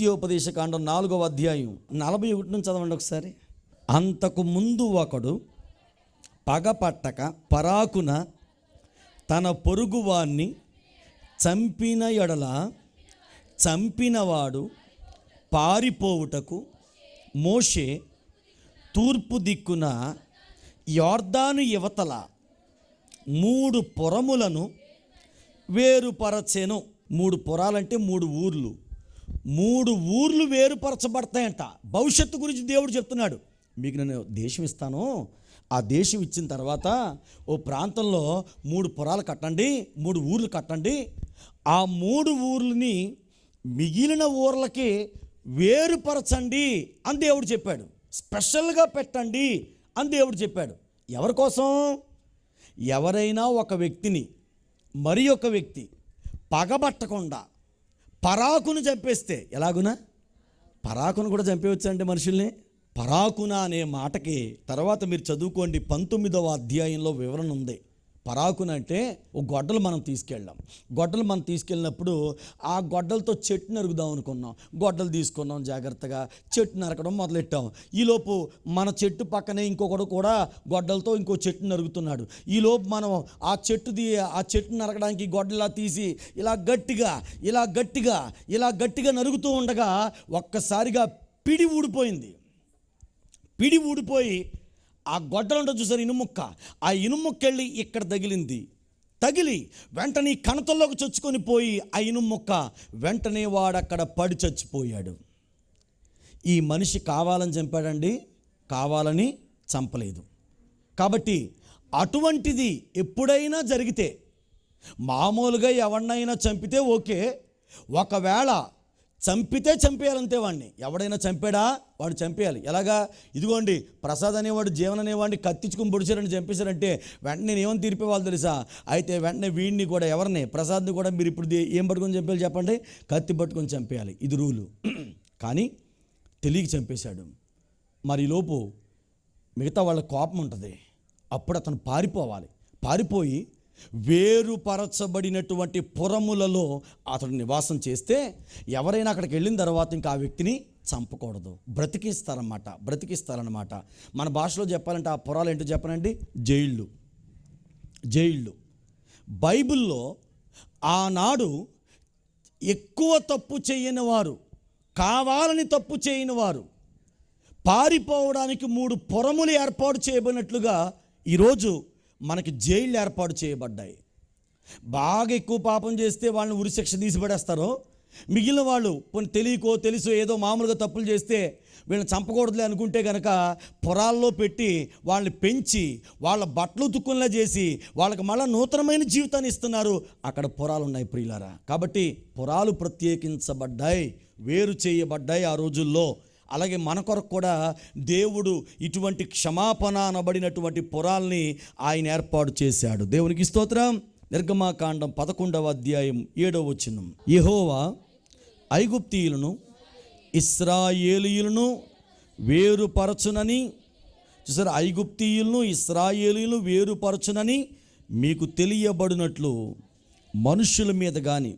ద్వితీయోపదేశ కాండం నాలుగవ అధ్యాయం. నలభై ఒకటి నుంచి చదవండి ఒకసారి. అంతకు ముందు ఒకడు పగపట్టక పరాకున తన పొరుగువాన్ని చంపిన ఎడల చంపినవాడు పారిపోవుటకు మోషే తూర్పు దిక్కున యార్దాను యువతల మూడు పొరములను వేరుపరచెను. మూడు పొరాలంటే మూడు ఊర్లు. మూడు ఊర్లు వేరుపరచబడతాయంట. భవిష్యత్తు గురించి దేవుడు చెప్తున్నాడు. మీకు నేను దేశం ఇస్తాను. ఆ దేశం ఇచ్చిన తర్వాత ఓ ప్రాంతంలో మూడు పొరాలు కట్టండి మూడు ఊర్లు కట్టండి. ఆ మూడు ఊర్లని మిగిలిన ఊర్లకి వేరుపరచండి అని దేవుడు చెప్పాడు. స్పెషల్గా పెట్టండి అని దేవుడు చెప్పాడు. ఎవరి కోసం? ఎవరైనా ఒక వ్యక్తిని మరి ఒక వ్యక్తి పగబట్టకుండా పరాకును చంపేస్తే ఎలాగునా? పరాకును కూడా చంపేయచ్చండి మనుషుల్ని. పరాకున అనే మాటకి తర్వాత మీరు చదువుకోండి పంతొమ్మిదవ అధ్యాయంలో వివరణ ఉంది. పరాకున అంటే ఓ గొడ్డలు మనం తీసుకెళ్ళాం. గొడ్డలు మనం తీసుకెళ్ళినప్పుడు ఆ గొడ్డలతో చెట్టు నరుగుదాం అనుకున్నాం. గొడ్డలు తీసుకున్నాం జాగ్రత్తగా. చెట్టు నరకడం మొదలెట్టాం. ఈలోపు మన చెట్టు పక్కనే ఇంకొకడు కూడా గొడ్డలతో ఇంకో చెట్టు నరుగుతున్నాడు ఈలోపు మనం ఆ చెట్టుది ఆ చెట్టు నరకడానికి గొడ్డలా తీసి ఇలా గట్టిగా ఇలా గట్టిగా ఇలా గట్టిగా నరుగుతూ ఉండగా ఒక్కసారిగా పిడి ఊడిపోయింది. పిడి ఊడిపోయి ఆ గొడ్డలు ఉంటుంది చూసారు ఇనుముక్క. ఆ ఇనుముక్క వెళ్ళి ఇక్కడ తగిలింది. తగిలి వెంటనే కణతల్లోకి చొచ్చుకొని పోయి ఆ ఇనుముక్క వెంటనే వాడు అక్కడ పడి చచ్చిపోయాడు. ఈ మనిషి కావాలని చంపాడండి కావాలని చంపలేదు. కాబట్టి అటువంటిది ఎప్పుడైనా జరిగితే మామూలుగా ఎవరినైనా చంపితే ఓకే ఒకవేళ చంపితే చంపేయాలంతే వాడిని ఎవడైనా చంపాడా? వాడు చంపేయాలి. ఎలాగా? ఇదిగోండి ప్రసాద్ అనేవాడు జీవన్ అనేవాడిని కత్తించుకుని పొడిచారని చంపేశారంటే వెంటనే నేను ఏమని తీర్పేవాళ్ళు తెలుసా? అయితే వెంటనే వీడిని కూడా ఎవరిని? ప్రసాద్ని కూడా మీరు ఇప్పుడు ఏం పట్టుకొని చంపేయాలి చెప్పండి? కత్తి పట్టుకొని చంపేయాలి. ఇది రూలు. కానీ తెలియక చంపేశాడు. మరి లోపు మిగతా వాళ్ళ కోపం ఉంటుంది. అప్పుడు అతను పారిపోవాలి. పారిపోయి వేరుపరచబడినటువంటి పురములలో అతడు నివాసం చేస్తే ఎవరైనా అక్కడికి వెళ్ళిన తర్వాత ఇంకా ఆ వ్యక్తిని చంపకూడదు. బ్రతికిస్తారన్నమాట. బ్రతికిస్తారన్నమాట. మన భాషలో చెప్పాలంటే ఆ పురాలు ఏంటో చెప్పనండి? జైళ్ళు. జైళ్ళు. బైబిల్లో ఆనాడు ఎక్కువ తప్పు చేయని వారు కావాలని తప్పు చేయని వారు పారిపోవడానికి మూడు పొరములు ఏర్పాటు చేయబడినట్లుగా ఈరోజు మనకి జైళ్ళు ఏర్పాటు చేయబడ్డాయి. బాగా ఎక్కువ పాపం చేస్తే వాళ్ళని ఉరిశిక్ష తీసిపడేస్తారు. మిగిలిన వాళ్ళు కొన్ని తెలియకో తెలుసు ఏదో మామూలుగా తప్పులు చేస్తే వీళ్ళని చంపకూడదులే అనుకుంటే కనుక పొరాల్లో పెట్టి వాళ్ళని పెంచి వాళ్ళ బట్టలు ఉతుక్కునేలా చేసి వాళ్ళకి మళ్ళీ నూతనమైన జీవితాన్ని ఇస్తున్నారు. అక్కడ పొరాలు ఉన్నాయి ప్రియులారా. కాబట్టి పొరాలు ప్రత్యేకించబడ్డాయి వేరు చేయబడ్డాయి ఆ రోజుల్లో. అలాగే మన కొరకు కూడా దేవుడు ఇటువంటి క్షమాపణ అనబడినటువంటి పురాల్ని ఆయన ఏర్పాటు చేశాడు. దేవునికి స్తోత్రం. నిర్గమాకాండం పదకొండవ అధ్యాయం ఏడవ వచనం. యహోవా ఐగుప్తీయులను ఇస్రాయేలీయులను వేరుపరచునని చూసారు? ఐగుప్తీయులను ఇస్రాయేలీలు వేరుపరచునని మీకు తెలియబడినట్లు మనుషుల మీద కానీ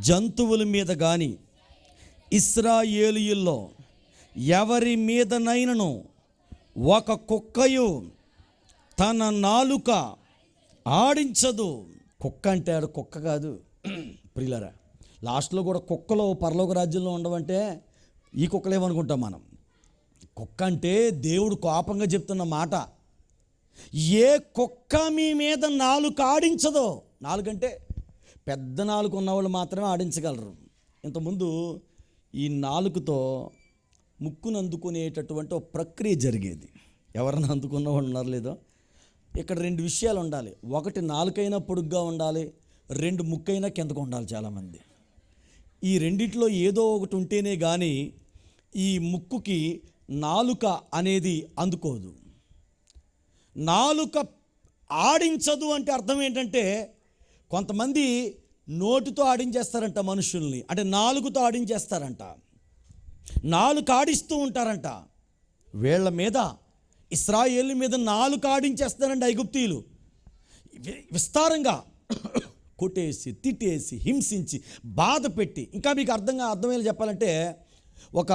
జంతువుల మీద కానీ ఇస్రాయేలీయుల్లో ఎవరి మీదనైనను ఒక కుక్కయు తన నాలుక ఆడించదు. కుక్క అంటే ఆడు కుక్క కాదు. ప్రియులరా లాస్ట్లో కూడా కుక్కలో పరలోక రాజ్యంలో ఉండవంటే ఈ కుక్కలేమనుకుంటాం మనం? కుక్క అంటే దేవుడు కోపంగా చెప్తున్న మాట. ఏ కుక్క మీ మీద నాలుక ఆడించదో నాలుగంటే పెద్ద నాలుగు ఉన్నవాళ్ళు మాత్రమే ఆడించగలరు. ఇంతకుముందు ఈ నాలుగుతో ముక్కును అందుకునేటటువంటి ఒక ప్రక్రియ జరిగేది. ఎవరైనా అందుకున్న వాళ్ళు ఉన్నారు లేదో? ఇక్కడ రెండు విషయాలు ఉండాలి. ఒకటి నాలుకైనా పొడుగ్గా ఉండాలి. రెండు ముక్కైనా కిందకు ఉండాలి చాలామంది. ఈ రెండిట్లో ఏదో ఒకటి ఉంటేనే కానీ ఈ ముక్కుకి నాలుక అనేది అందుకోదు. నాలుక ఆడించదు అంటే అర్థం ఏంటంటే కొంతమంది నోటితో ఆడించేస్తారంట మనుషుల్ని. అంటే నాలుగుతో ఆడించేస్తారంట. నాలుగు ఆడిస్తూ ఉంటారంట. వీళ్ళ మీద ఇస్రాయేల్ మీద నాలుగు ఆడించేస్తారండి ఐగుప్తీయులు. విస్తారంగా కొట్టేసి తిట్టేసి హింసించి బాధ పెట్టి. ఇంకా మీకు అర్థంగా అర్థమయ్యేలా చెప్పాలంటే ఒక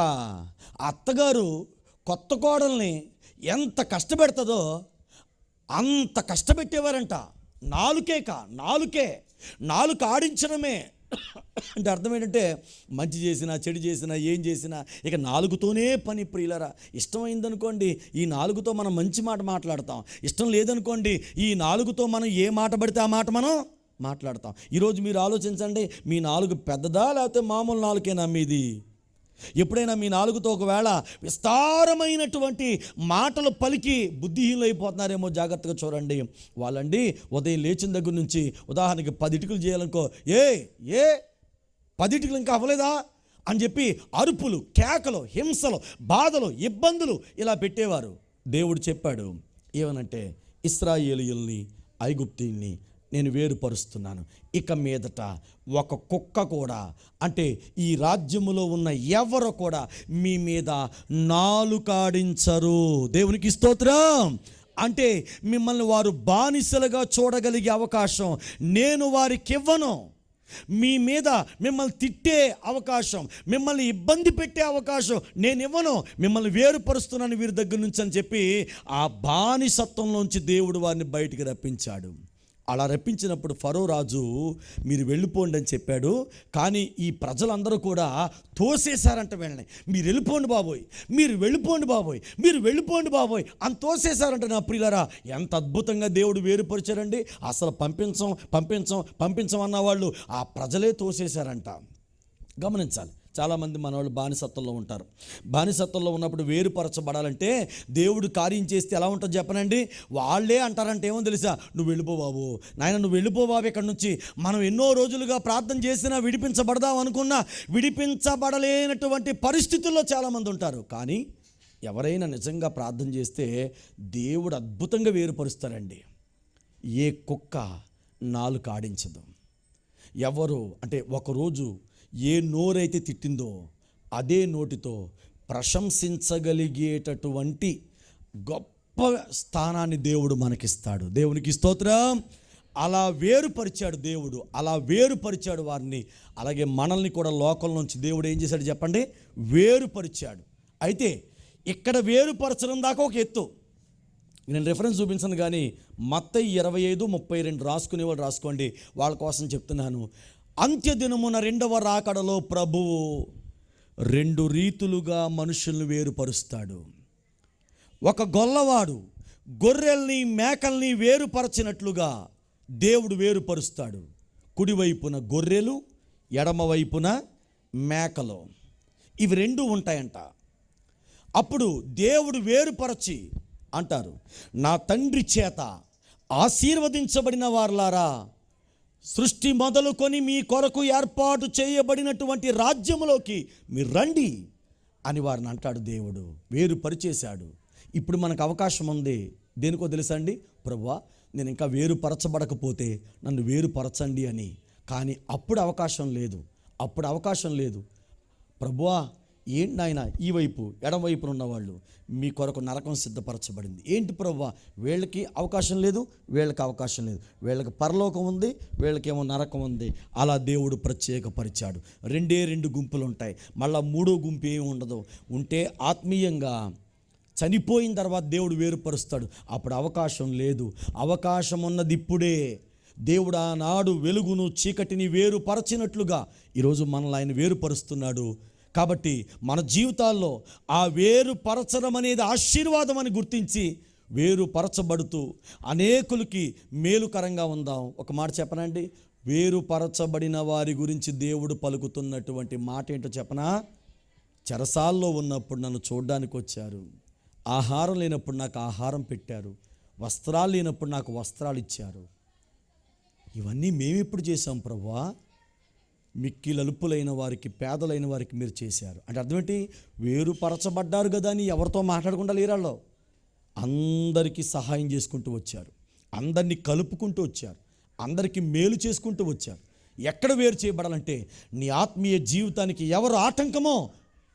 అత్తగారు కొత్త కోడల్ని ఎంత కష్టపెడుతుందో అంత కష్టపెట్టేవారంట. నాలుకేక నాలుకే. నాలుక ఆడించడమే అంటే అర్థం ఏంటంటే మంచి చేసినా చెడు చేసినా ఏం చేసినా ఇక నాలుగుతోనే పని ప్రియులరా. ఇష్టమైందనుకోండి ఈ నాలుగుతో మనం మంచి మాట మాట్లాడతాం. ఇష్టం లేదనుకోండి ఈ నాలుగుతో మనం ఏ మాట పడితే ఆ మాట మనం మాట్లాడతాం. ఈరోజు మీరు ఆలోచించండి మీ నాలుగు పెద్దదా లేకపోతే మామూలు నాలుగేనా మీది? ఎప్పుడైనా మీ నాలుగుతో ఒకవేళ విస్తారమైనటువంటి మాటలు పలికి బుద్ధిహీనులు అయిపోతున్నారేమో జాగ్రత్తగా చూడండి. వాళ్ళండి ఉదయం లేచిన దగ్గర నుంచి ఉదాహరణకి పది ఇటుకలు చేయాలనుకో ఏ ఏ పది ఇటుకలు ఇంకా అవ్వలేదా? అని చెప్పి అరుపులు కేకలు హింసలు బాధలు ఇబ్బందులు ఇలా పెట్టేవారు. దేవుడు చెప్పాడు ఏమనంటే ఇస్రాయేలీయుల్ని ఐగుప్తీల్ని నేను వేరుపరుస్తున్నాను. ఇక మీదట ఒక కుక్క కూడా అంటే ఈ రాజ్యములో ఉన్న ఎవరు కూడా మీ మీద నాలుకాడించరు దేవునికి స్తోత్రం. అంటే మిమ్మల్ని వారు బానిసలుగా చూడగలిగే అవకాశం నేను వారికి ఇవ్వను మీ మీద మిమ్మల్ని తిట్టే అవకాశం మిమ్మల్ని ఇబ్బంది పెట్టే అవకాశం నేను ఇవ్వను మిమ్మల్ని వేరుపరుస్తున్నాను వీరి దగ్గర నుంచి అని చెప్పి ఆ బానిసత్వంలోంచి దేవుడు వారిని బయటికి రప్పించాడు. అలా రప్పించినప్పుడు ఫరో రాజు మీరు వెళ్ళిపోండి అని చెప్పాడు. కానీ ఈ ప్రజలందరూ కూడా తోసేశారంట వీళ్ళని. మీరు వెళ్ళిపోండి బాబోయ్ మీరు వెళ్ళిపోండి బాబోయ్ మీరు వెళ్ళిపోండి బాబోయ్ అని తోసేశారంట నా ప్రియులరా. ఎంత అద్భుతంగా దేవుడు వేరుపరిచారండి. అసలు పంపించం పంపించం పంపించం అన్న వాళ్ళు ఆ ప్రజలే తోసేశారంట. గమనించాలి. చాలామంది మన వాళ్ళు బానిసత్వంలో ఉంటారు. బానిసత్వంలో ఉన్నప్పుడు వేరుపరచబడాలంటే దేవుడు కార్యం చేస్తే ఎలా ఉంటుందో చెప్పనండి? వాళ్ళే అంటారంటే ఏమో తెలుసా? నువ్వు వెళ్ళిపో బాబు. నాయన నువ్వు వెళ్ళిపో బాబు ఇక్కడ నుంచి. మనం ఎన్నో రోజులుగా ప్రార్థన చేసినా విడిపించబడదాం అనుకున్నా విడిపించబడలేనటువంటి పరిస్థితుల్లో చాలామంది ఉంటారు. కానీ ఎవరైనా నిజంగా ప్రార్థన చేస్తే దేవుడు అద్భుతంగా వేరుపరుస్తారండి. ఏ కుక్క నాలుగు ఆడించదు. ఎవరు అంటే ఒకరోజు ఏ నోరైతే తిట్టిందో అదే నోటితో ప్రశంసించగలిగేటటువంటి గొప్ప స్థానాన్ని దేవుడు మనకిస్తాడు. దేవునికి స్తోత్రం. అలా వేరుపరిచాడు దేవుడు అలా వేరుపరిచాడు వారిని. అలాగే మనల్ని కూడా లోకల్ నుంచి దేవుడు ఏం చేశాడు చెప్పండి? వేరుపరిచాడు. అయితే ఇక్కడ వేరుపరచడం దాకా ఒక ఎత్తు. నేను రిఫరెన్స్ చూపించను కానీ మత్త ఇరవై ఐదు ముప్పై రెండు రాసుకునేవాళ్ళు రాసుకోండి. వాళ్ళ కోసం చెప్తున్నాను. అంత్యదినమున రెండవ రాకడలో ప్రభువు రెండు రీతులుగా మనుషుల్ని వేరుపరుస్తాడు. ఒక గొల్లవాడు గొర్రెల్ని మేకల్ని వేరుపరచినట్లుగా దేవుడు వేరుపరుస్తాడు. కుడివైపున గొర్రెలు ఎడమవైపున మేకలు. ఇవి రెండు ఉంటాయంట. అప్పుడు దేవుడు వేరుపరచి అంటారు నా తండ్రి చేత ఆశీర్వదించబడిన వారులారా సృష్టి మొదలుకొని మీ కొరకు ఏర్పాటు చేయబడినటువంటి రాజ్యములోకి మీరు రండి అని వారిని అంటాడు దేవుడు. వేరు పరిచేశాడు. ఇప్పుడు మనకు అవకాశం ఉంది. దేనికో తెలుసా అండి? ప్రభువా నేను ఇంకా వేరుపరచబడకపోతే నన్ను వేరుపరచండి అని. కానీ అప్పుడు అవకాశం లేదు. అప్పుడు అవకాశం లేదు. ప్రభువా ఏంటి నాయన ఈ వైపు ఎడం వైపున ఉన్నవాళ్ళు మీ కొరకు నరకం సిద్ధపరచబడింది. ఏంటి ప్రవ్వ వీళ్ళకి అవకాశం లేదు వీళ్ళకి అవకాశం లేదు. వీళ్ళకి పరలోకం ఉంది వీళ్ళకేమో నరకం ఉంది. అలా దేవుడు ప్రత్యేకపరిచాడు. రెండే రెండు గుంపులు ఉంటాయి మళ్ళీ మూడో గుంపు ఏమి ఉండదు. ఉంటే ఆత్మీయంగా చనిపోయిన తర్వాత దేవుడు వేరుపరుస్తాడు. అప్పుడు అవకాశం లేదు. అవకాశం ఉన్నది ఇప్పుడే. దేవుడు ఆనాడు వెలుగును చీకటిని వేరుపరచినట్లుగా ఈరోజు మనల్ని ఆయన వేరుపరుస్తున్నాడు. కాబట్టి మన జీవితాల్లో ఆ వేరుపరచడం అనేది ఆశీర్వాదం అని గుర్తించి వేరుపరచబడుతూ అనేకులకి మేలుకరంగా ఉందాం. ఒక మాట చెప్పనండి? వేరుపరచబడిన వారి గురించి దేవుడు పలుకుతున్నటువంటి మాట ఏంటో చెప్పనా? చెరసాల్లో ఉన్నప్పుడు నన్ను చూడడానికి వచ్చారు. ఆహారం లేనప్పుడు నాకు ఆహారం పెట్టారు. వస్త్రాలు లేనప్పుడు నాకు వస్త్రాలు ఇచ్చారు. ఇవన్నీ మేమెప్పుడు చేసాం ప్రభువా మిక్కిలలుపులైన వారికి పేదలైన వారికి మీరు చేశారు. అంటే అర్థమేంటి వేరుపరచబడ్డారు కదా అని ఎవరితో మాట్లాడకుండా లేరాళ్ళు అందరికీ సహాయం చేసుకుంటూ వచ్చారు. అందరినీ కలుపుకుంటూ వచ్చారు. అందరికీ మేలు చేసుకుంటూ వచ్చారు. ఎక్కడ వేరు చేయబడాలంటే నీ ఆత్మీయ జీవితానికి ఎవరు ఆటంకమో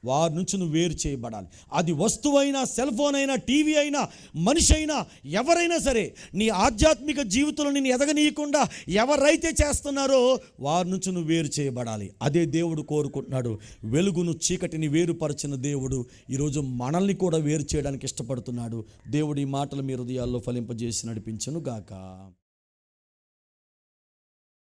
వారి నుంచి నువ్వు వేరు చేయబడాలి. అది వస్తువైనా సెల్ ఫోన్ అయినా టీవీ అయినా మనిషి అయినా ఎవరైనా సరే నీ ఆధ్యాత్మిక జీవితంలో నేను ఎదగనీయకుండా ఎవరైతే చేస్తున్నారో వారి నుంచి నువ్వు వేరు చేయబడాలి. అదే దేవుడు కోరుకుంటున్నాడు. వెలుగును చీకటిని వేరుపరచిన దేవుడు ఈరోజు మనల్ని కూడా వేరు చేయడానికి ఇష్టపడుతున్నాడు. దేవుడి మాటలు మీ హృదయాల్లో ఫలింపజేసి నడిపించను గాక